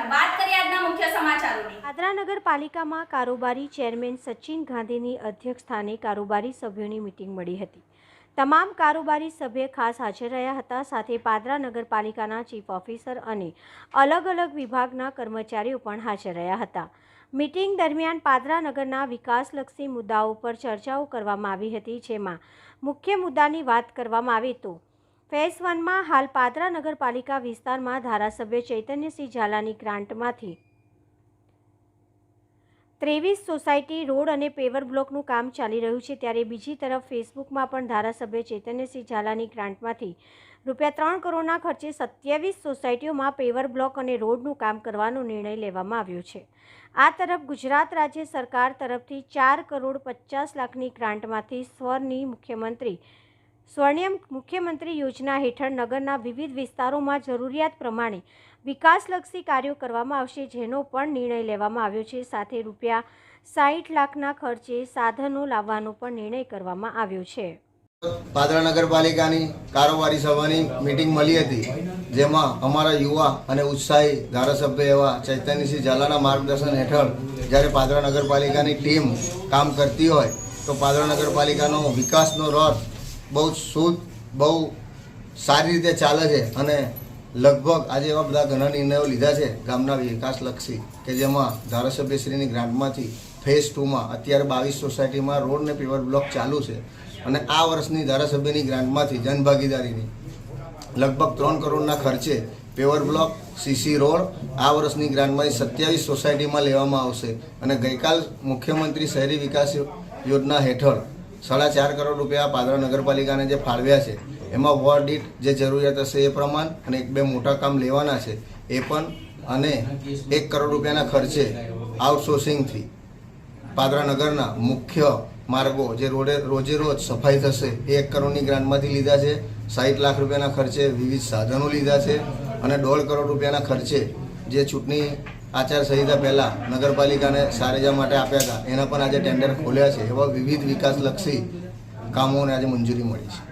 પરમાર વાત કરીએ આજના મુખ્ય સમાચારોની. પાદરા નગરપાલિકામાં કારોબારી ચેરમેન સચિન ગાંધીની અધ્યક્ષસ્થાને કારોબારી સભ્યોની મિટિંગ મળી હતી. તમામ કારોબારી સભ્ય ખાસ હાજર રહ્યા હતા, સાથે પાદરા નગરપાલિકાના ચીફ ઓફિસર અને અલગ અલગ વિભાગના કર્મચારીઓ પણ હાજર રહ્યા હતા. મિટિંગ દરમિયાન પાદરા નગરના વિકાસલક્ષી મુદ્દાઓ પર ચર્ચાઓ કરવામાં આવી હતી, જેમાં મુખ્ય મુદ્દાની વાત કરવામાં આવે તો ફેઝ વનમાં હાલ પાદરા નગરપાલિકા વિસ્તારમાં ધારાસભ્ય ચૈતન્યસિંહ ઝાલાની ગ્રાન્ટમાંથી ત્રેવીસ સોસાયટી, રોડ અને પેવર બ્લોકનું કામ ચાલી રહ્યું છે ત્યારે બીજી તરફ ફેસબુકમાં પણ ધારાસભ્ય ચૈતન્યસિંહ ઝાલાની ગ્રાન્ટમાંથી રૂપિયા ત્રણ કરોડના ખર્ચે સત્યાવીસ સોસાયટીઓમાં પેવર બ્લોક અને રોડનું કામ કરવાનો નિર્ણય લેવામાં આવ્યો છે. આ તરફ ગુજરાત રાજ્ય સરકાર તરફથી ચાર કરોડ પચાસ લાખની ગ્રાન્ટમાંથી સ્વરની મુખ્યમંત્રી સ્વર્ણિમ મુખ્યમંત્રી યોજના હેઠળ નગરના વિવિધ વિસ્તારોમાં જરૂરિયાત પ્રમાણે વિકાસલક્ષી કાર્યો કરવામાં આવશે, જેનો પણ નિર્ણય લેવામાં આવ્યો છે. સાથે રૂપિયા સાહીઠ લાખના ખર્ચે સાધનો લાવવાનો પણ નિર્ણય કરવામાં આવ્યો છે. પાદરા નગરપાલિકાની કારોબારી સભાની મિટિંગ મળી હતી, જેમાં અમારા યુવા અને ઉત્સાહી ધારાસભ્ય એવા ચૈતન્યસિંહ ઝાલાના માર્ગદર્શન હેઠળ જ્યારે પાદરા નગરપાલિકાની ટીમ કામ કરતી હોય, તો પાદરા નગરપાલિકાનો વિકાસનો રથ બહુ શુદ્ધ, બહુ સારી રીતે ચાલે છે અને લગભગ આજે એવા બધા ઘણા નિર્ણયો લીધા છે ગામના વિકાસલક્ષી કે જેમાં ધારાસભ્યશ્રીની ગ્રાન્ટમાંથી ફેઝ ટુમાં અત્યારે બાવીસ સોસાયટીમાં રોડ ને પેવર બ્લોક ચાલુ છે અને આ વર્ષની ધારાસભ્યની ગ્રાન્ટમાંથી જનભાગીદારીની લગભગ ત્રણ કરોડના ખર્ચે પેવર બ્લોક સીસી રોડ આ વર્ષની ગ્રાન્ટમાંથી સત્યાવીસ સોસાયટીમાં લેવામાં આવશે અને ગઈકાલ મુખ્યમંત્રી શહેરી વિકાસ યોજના હેઠળ સાડા ચાર કરોડ રૂપિયા પાદરા નગરપાલિકાને જે ફાળવ્યા છે, એમાં વોર્ડ દીઠ જે જરૂરિયાત હશે એ પ્રમાણ અને એક બે મોટા કામ લેવાના છે, એ પણ અને એક કરોડ રૂપિયાના ખર્ચે આઉટસોર્સિંગથી પાદરા નગરના મુખ્ય માર્ગો જે રોડે રોજે રોજ સફાઈ થશે, એ એક કરોડની ગ્રાન્ટમાંથી લીધા છે સાઠ લાખ રૂપિયાના ખર્ચે વિવિધ સાધનો લીધા છે અને દોઢ કરોડ રૂપિયાના ખર્ચે જે ચૂંટણી આચારસંહિતા પહેલાં નગરપાલિકાને સારેજા માટે આપ્યા હતા. એના પણ આજે ટેન્ડર ખોલ્યા છે. એવા વિવિધ વિકાસલક્ષી કામોને આજે મંજૂરી મળી છે.